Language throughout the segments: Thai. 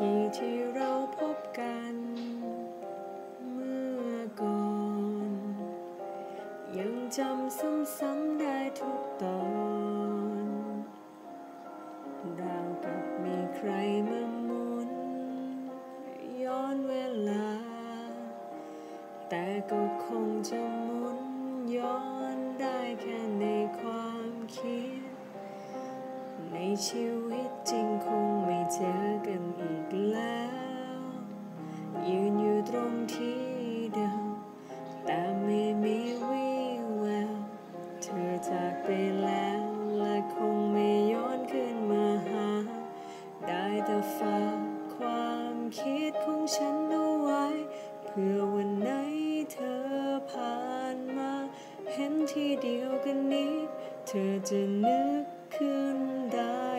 ที่ที่เราพบกัน เมื่อก่อน ยังจำซ้ำๆได้ทุกตอนราวกับมีใครมาหมุน ย้อนเวลา แต่ก็คงจะหมุนย้อนได้แค่ในความคิด ในชีวิตจริงคง เจอกันอีกแล้ว ยืนอยู่ตรงที่เดิมแต่ไม่มีวี่แววเธอจากไปแล้วและคงไม่ย้อนขึ้นมาหา ได้แต่ฝากความคิดของฉันเอาไว้ เพื่อวันไหนเธอผ่านมา เห็นที่เดียวกันนี้ เธอจะนึกขึ้นได้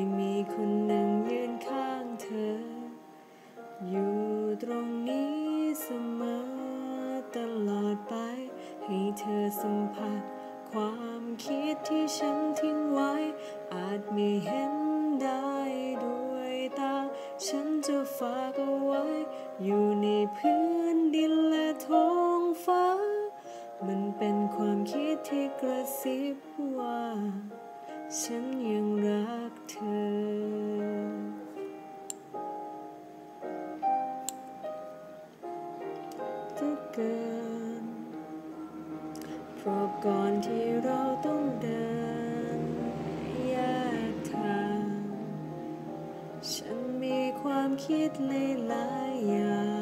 ยมีคนหนึ่งยืนข้างเธอ อยู่ตรงนี้เสมอตลอดไป ให้เธอสัมผัส ความคิดที่ฉันทิ้งไว้ อาจไม่เห็นได้ด้วยตา ฉันจะฝากเอาไว้ อยู่ในพื้นดินและท้องฟ้า มันเป็นความคิดที่กระซิบว่า ฉันยังรักเธอ ทุกเกิน เพราะก่อนที่เราต้องเดินแยกทาง ฉันมีความคิดหลายๆอย่าง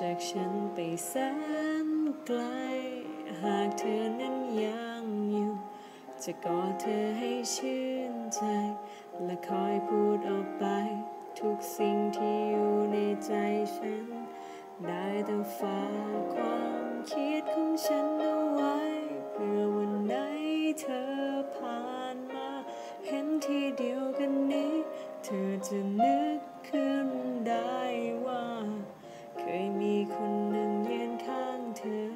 จากฉันไปแสนไกล หากเธอนั้นยังอยู่ จะกอดเธอให้ชื่นใจ และคอยพูดออกไป ทุกสิ่งที่อยู่ในใจฉัน ได้แต่ฝากความคิดของฉันเอาไว้ เพื่อวันไหนเธอผ่านมา เห็นที่เดียวกันนี้ เธอจะนึกขึ้นได้ว่า เคยมีคนหนึ่งยืนข้างเธอ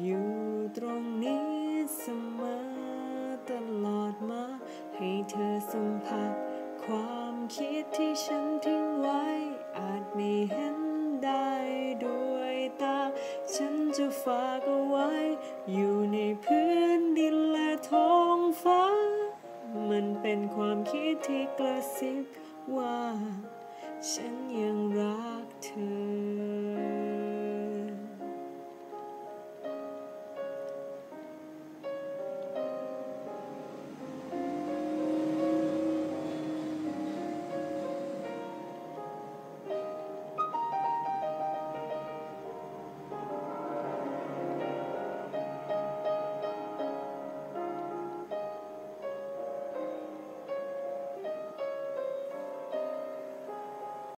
อยู่ตรงนี้เสมอตลอดมา ให้เธอสัมผัส ความคิดที่ฉันทิ้งไว้ อาจไม่เห็นได้ด้วยตา ฉันจะฝากเอาไว้ อยู่ในพื้นดินและท้องฟ้า มันเป็นความคิดที่กระซิบว่าฉัน